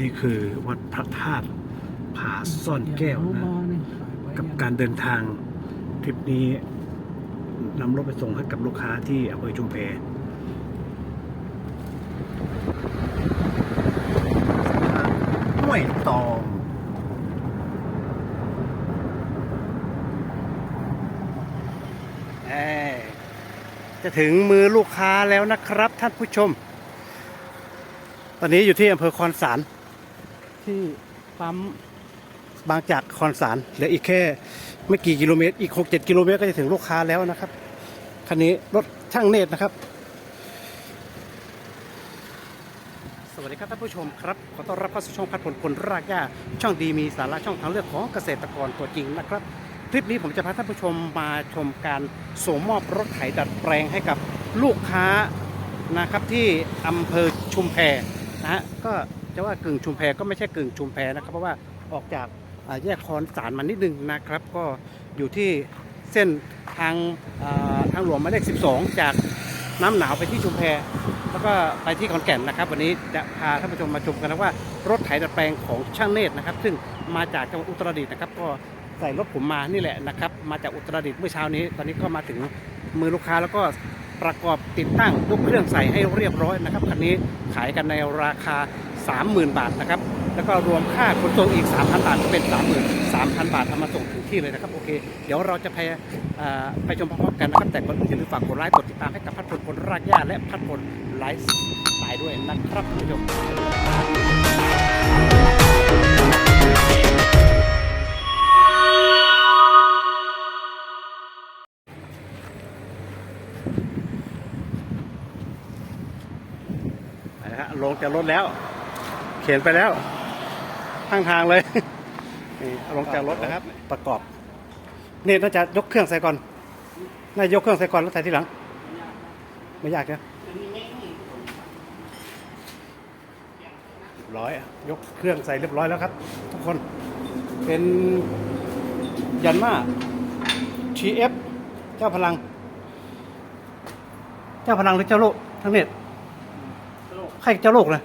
นี่คือวัดพระธาตุผาซ่อนแก้วนะ กับการเดินทางทริปนี้นำรถไปส่งให้กับลูกค้าที่อำเภอชุมแพห้วยตองเอ้ยจะถึงมือลูกค้าแล้วนะครับท่านผู้ชม ตอนนี้อยู่ที่อำเภอคอนสาร ที่ปั๊มบางจากคอนสารเหลืออีกแค่ไม่กี่กิโลเมตร อีก 6-7 กิโลเมตรก็จะถึงลูกค้าแล้วนะครับ คันนี้รถช่างเนตรนะครับ สวัสดีครับท่านผู้ชมครับ ขอต้อนรับเข้าสู่ช่องพัดผลผลรากหญ้าช่องดีมีสาระช่องทางเลือกของเกษตรกรตัวจริงนะครับ คลิปนี้ผมจะพาท่านผู้ชมมาชมการส่งมอบรถไถดัดแปลงให้กับลูกค้านะครับที่อำเภอชุมแพนะฮะก็ จะว่ากึ่งชุมแพก็ไม่ใช่กึ่งชุมแพนะครับ เพราะว่าออกจากแยกคอนสารมานิดนึงนะครับ ก็อยู่ที่เส้นทางทางหลวงหมายเลข 12 จากน้ำหนาวไปที่ชุมแพ แล้วก็ไปที่ขอนแก่นนะครับ วันนี้จะพาท่านผู้ชมมาชมกันนะว่ารถไถดัดแปลงของช่างเนตรนะครับ ซึ่งมาจากจังหวัดอุตรดิตถ์นะครับ ก็ใส่รถผมมานี่แหละนะครับ มาจากอุตรดิตถ์เมื่อเช้านี้ ตอนนี้ก็มาถึงมือลูกค้าแล้วก็ประกอบติดตั้งยกเครื่องใส่ให้เรียบร้อยนะครับคันนี้ขายกันในราคา 30,000 บาทนะครับ แล้วก็รวมค่าขนส่งอีก 3,000 บาทก็เป็น 33,000 บาทเอามาส่งถึงที่เลยนะครับโอเค เดี๋ยวเราจะไปไปชมพร้อมกันนะครับ แต่ก่อนอื่นอย่าลืมฝากกดไลค์กดติดตามให้กับพัดผลผลรากหญ้าและพัดผลไลฟ์สไตล์ด้วยนะครับท่านผู้ชมไปนะฮะลงจากรถแล้ว เขียนไปแล้วข้างทางเลยนี่ลงจากรถนะครับ ประกอบ นี่น่าจะยกเครื่องใส่ก่อนน่าจะยกเครื่องใส่ก่อนแล้วใส่ทีหลัง ไม่ยากนะเรียบร้อยอะยกเครื่องใส่เรียบร้อยแล้วครับ ทุกคนเป็นยันมา TF เจ้าพลัง เจ้าพลังหรือเจ้าโลกทั้งเน็ตใครเจ้าโลกนะ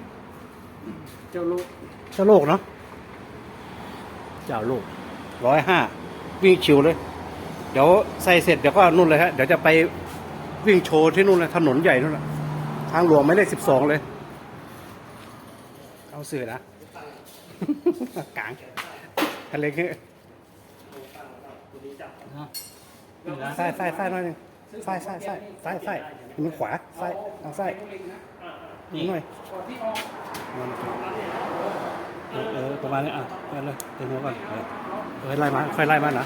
เจ้าลูกเจ้าโลกเนาะเจ้าโลกร้อยห้าวิ่งชิวเลย เดี๋ยวใส่เสร็จเดี๋ยวก็นู่นเลยฮะเดี๋ยวจะไปวิ่งโชว์ที่นู่นเลยถนนใหญ่นู่นแหละทางหลวงไม่เลขสิบสองเลย เอาสื่อนะ กลางอะไรเงี้ยใส่ใส่ใส่หน่อยหนึงใส่ใส่ใส่ใส่ใส่มือขวาใส่ทางใส่นิดหน่อยเออ เออประมาณนี้อะไปเลยเต็มหัวก่อนเออค่อยไล่มาค่อยไล่มานะ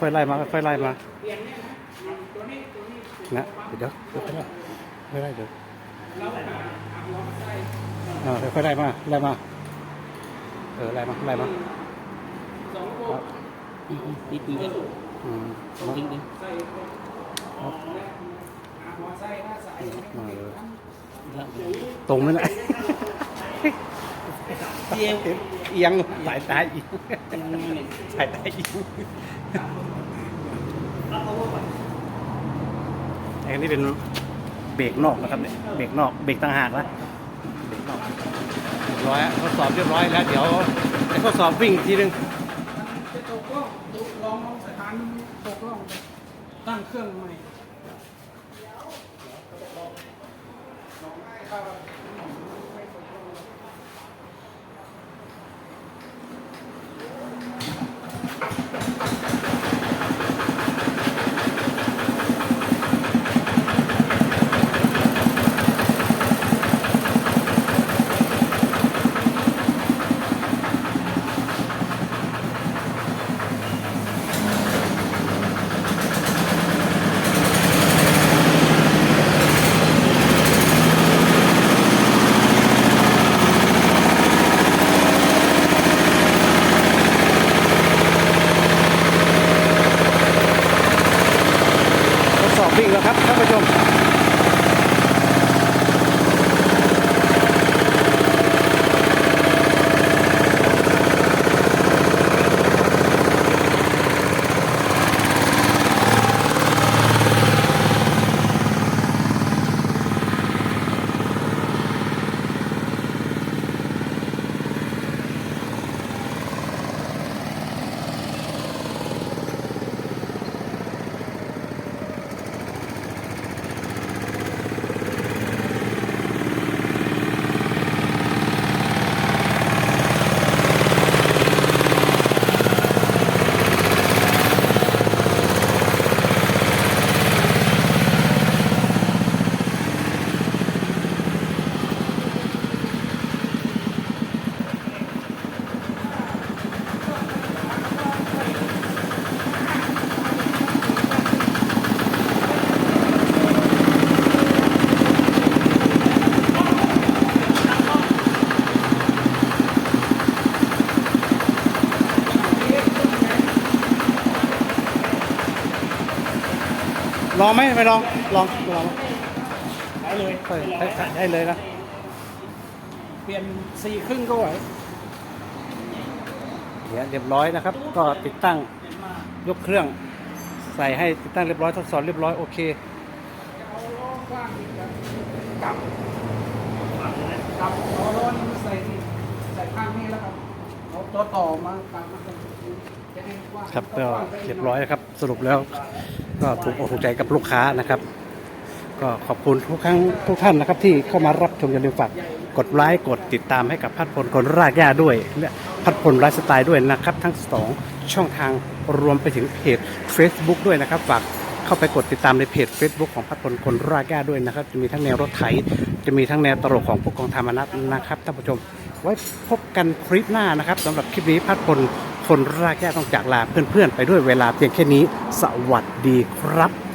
ค่อยไล่มาค่อยไล่มานะเดี๋ยวเดี๋ยวค่อยไล่ค่อยไล่เดี๋ยวอ่าค่อยไล่มาไล่มาเออไล่มาไล่มาครับนิดนึงอืมนิดนึงมาเลยตรงนั่นแหละ เดียวเอียงสายตาอีกสายตาอีกอันนี้เป็นเบรกนอกนะครับเนี่ยเบรกนอกเบรกต่างหากนะเบรกนอกเรียบร้อยทดสอบเรียบร้อยแล้ว เดี๋ยวจะทดสอบวิ่งอีกทีนึงจะตกล่องลองลองสถานตกล่องตั้งเครื่องใหม่ วิ่งแล้วครับท่านผู้ชม องไหมไม่ลองลองลองได้เลยเฮ้ยได้ได้เลยนะเปลี่ยนสี่ครึ่งก็ไหวเดี๋ยวเรียบร้อยนะครับ ก็ติดตั้งยกเครื่อง ใส่ให้ติดตั้งเรียบร้อยทดสอบเรียบร้อยโอเคเอาล้อกว้างอีกครับกลับกลับเอาล้อนี้มาใส่นี่ใส่ข้างนี้แล้วครับเอาตัวต่อมากลับมาตรงนี้จะให้กว้างครับก็เรียบร้อยนะครับสรุปแล้ว ก็ถูกอกถูกใจกับลูกค้านะครับ ก็ขอบคุณทุกครั้งทุกท่านนะครับ ที่เข้ามารับชมอย่าลืมฝากกดไลค์กดติดตามให้กับพัดพลคนรากหญ้าด้วยและพัดพลไลฟ์สไตล์ด้วยนะครับ ทั้งสองช่องทางรวมไปถึงเพจ Facebook ด้วยนะครับ ฝากเข้าไปกดติดตามในเพจ Facebook ของพัดพลคนรากหญ้าด้วยนะครับ จะมีทั้งแนวรถไถ จะมีทั้งแนวตลกของผู้กองธรรมนัฐนะครับท่านผู้ชม ไว้พบกันคลิปหน้านะครับสำหรับคลิปนี้พัดพล คนรากหญ้ต้องจากลาเพื่อนๆ ไปด้วยเวลาเพียงแค่นี้ สวัสดีครับ